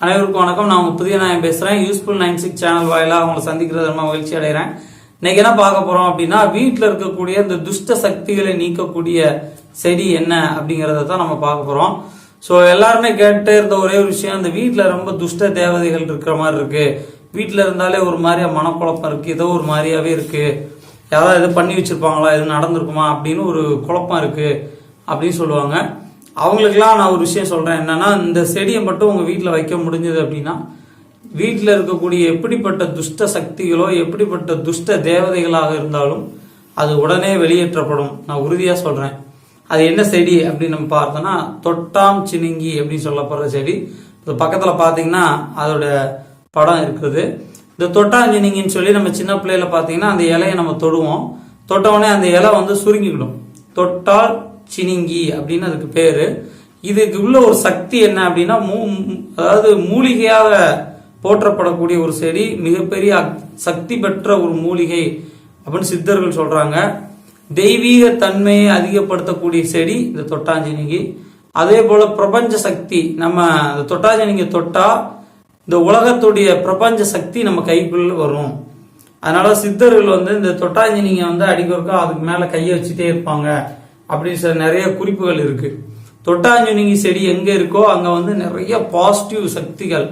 அனைவருக்கும் வணக்கம். நான் உங்க புதிய நான் பேசுறேன். யூஸ்ஃபுல் நைன் சிக்ஸ் சேனல் வாயிலா அவங்களை சந்திக்கிறது ரொம்ப மகிழ்ச்சி அடைகிறேன். இன்னைக்கு என்ன பார்க்க போறோம் அப்படின்னா வீட்டில் இருக்கக்கூடிய இந்த துஷ்ட சக்திகளை நீக்கக்கூடிய செடி என்ன அப்படிங்கறத தான் நம்ம பார்க்க போறோம். ஸோ எல்லாருமே கேட்டு இருந்த ஒரே ஒரு விஷயம் இந்த வீட்டில் ரொம்ப துஷ்ட தேவதைகள் இருக்கிற மாதிரி இருக்கு. வீட்டில் இருந்தாலே ஒரு மாதிரியா மனக்குழப்பம் இருக்கு. ஏதோ ஒரு மாதிரியாவே இருக்கு. யாராவது எது பண்ணி வச்சிருப்பாங்களா? எது நடந்திருக்குமா? அப்படின்னு ஒரு குழப்பம் இருக்கு. அப்படின்னு சொல்லுவாங்க. அவங்களுக்கெல்லாம் நான் ஒரு விஷயம் சொல்கிறேன் என்னன்னா இந்த செடியை மட்டும் உங்கள் வீட்டில் வைக்க முடிஞ்சது அப்படின்னா வீட்டில் இருக்கக்கூடிய எப்படிப்பட்ட துஷ்ட சக்திகளோ எப்படிப்பட்ட துஷ்ட தேவதைகளாக இருந்தாலும் அது உடனே வெளியேற்றப்படும். நான் உறுதியாக சொல்கிறேன் அது என்ன செடி அப்படின்னு நம்ம பார்த்தோன்னா தொட்டாம் சினுங்கி அப்படின்னு சொல்லப்படுற செடி. இது பக்கத்தில் பார்த்தீங்கன்னா அதோட படம் இருக்குது. இந்த தொட்டாஞ்சினிங்கின்னு சொல்லி நம்ம சின்ன பிள்ளையில பார்த்தீங்கன்னா அந்த இலையை நம்ம தொடுவோம். தொட்டவுடனே அந்த இலை வந்து சுருங்கிக்கிடும் தொட்டால் சினிங்கி அப்படின்னு அதுக்கு பேரு. இதுக்கு உள்ள ஒரு சக்தி என்ன அப்படின்னா மூ- அதாவது மூலிகையாக போற்றப்படக்கூடிய ஒரு செடி மிகப்பெரிய சக்தி பெற்ற ஒரு மூலிகை அப்படின்னு சித்தர்கள் சொல்றாங்க. தெய்வீக தன்மையை அதிகப்படுத்தக்கூடிய செடி இந்த தொட்டாஞ்சினிங்கி. அதே போல பிரபஞ்ச சக்தி நம்ம இந்த தொட்டாஞ்சினிங்கி தொட்டா இந்த உலகத்துடைய பிரபஞ்ச சக்தி நம்ம கைக்குள்ள வரும். அதனால சித்தர்கள் வந்து இந்த தொட்டாஞ்சினிங்க வந்து அடிக்கொருக்கா அதுக்கு மேல கையை வச்சுட்டே இருப்பாங்க. அப்படின்னு சில நிறைய குறிப்புகள் இருக்கு. தொட்டாஞ்சுனிங்கி செடி எங்க இருக்கோ அங்க வந்து நிறைய பாசிட்டிவ் சக்திகள்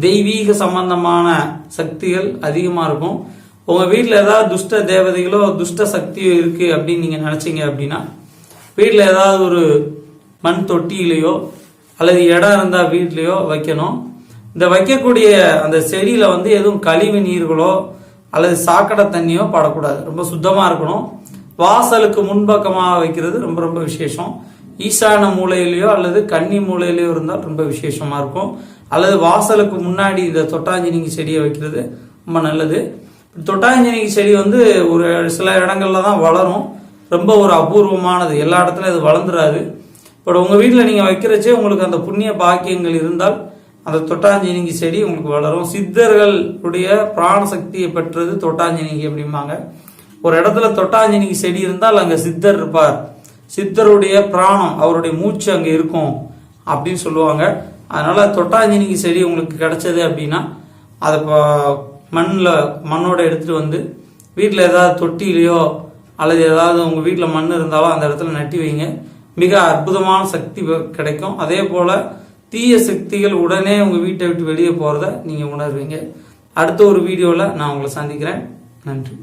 தெய்வீக சம்பந்தமான சக்திகள் அதிகமா இருக்கும். உங்க வீட்டில் ஏதாவது துஷ்ட தேவதைகளோ துஷ்ட சக்தியோ இருக்கு அப்படின்னு நீங்க நினைச்சீங்க அப்படின்னா வீட்டில் ஏதாவது ஒரு மண் தொட்டியிலையோ அல்லது இடம் இருந்தா வீட்லேயோ வைக்கணும். இந்த வைக்கக்கூடிய அந்த செடியில வந்து எதுவும் கழிவு நீர்களோ அல்லது சாக்கடை தண்ணியோ படக்கூடாது. ரொம்ப சுத்தமா இருக்கணும். வாசலுக்கு முன்பக்கமாக வைக்கிறது ரொம்ப ரொம்ப விசேஷம். ஈசான மூலையிலையோ அல்லது கன்னி மூலையிலையோ இருந்தால் ரொம்ப விசேஷமாக இருக்கும். அல்லது வாசலுக்கு முன்னாடி இந்த தொட்டாஞ்சினிங்கி செடியை வைக்கிறது ரொம்ப நல்லது. தொட்டாஞ்சினிங்கி செடி வந்து ஒரு சில இடங்கள்ல தான் வளரும். ரொம்ப ஒரு அபூர்வமானது. எல்லா இடத்துலையும் அது வளர்ந்துராது. பட் உங்கள் வீட்டில் நீங்கள் வைக்கிறச்சே உங்களுக்கு அந்த புண்ணிய பாக்கியங்கள் இருந்தால் அந்த தொட்டாஞ்சினிங்கி செடி உங்களுக்கு வளரும். சித்தர்களுடைய பிராண சக்தியை பெற்றது தொட்டாஞ்சினிங்கி அப்படிம்பாங்க. ஒரு இடத்துல தொட்டாஞ்சனிக்கு செடி இருந்தால் அங்க சித்தர் இருப்பார். சித்தருடைய பிராணம் அவருடைய மூச்சு அங்க இருக்கும் அப்படின்னு சொல்லுவாங்க. அதனால தொட்டாஞ்சனிக்கு செடி உங்களுக்கு கிடைச்சது அப்படின்னா அதை மண்ணில் மண்ணோட எடுத்துட்டு வந்து வீட்டில் ஏதாவது தொட்டிலையோ அல்லது ஏதாவது உங்கள் வீட்டில் மண் இருந்தாலும் அந்த இடத்துல நட்டி வைங்க. மிக அற்புதமான சக்தி கிடைக்கும். அதே போல் தீய சக்திகள் உடனே உங்கள் வீட்டை விட்டு வெளியே போகிறத நீங்கள் உணர்வீங்க. அடுத்த ஒரு வீடியோவில் நான் உங்களை சந்திக்கிறேன். நன்றி.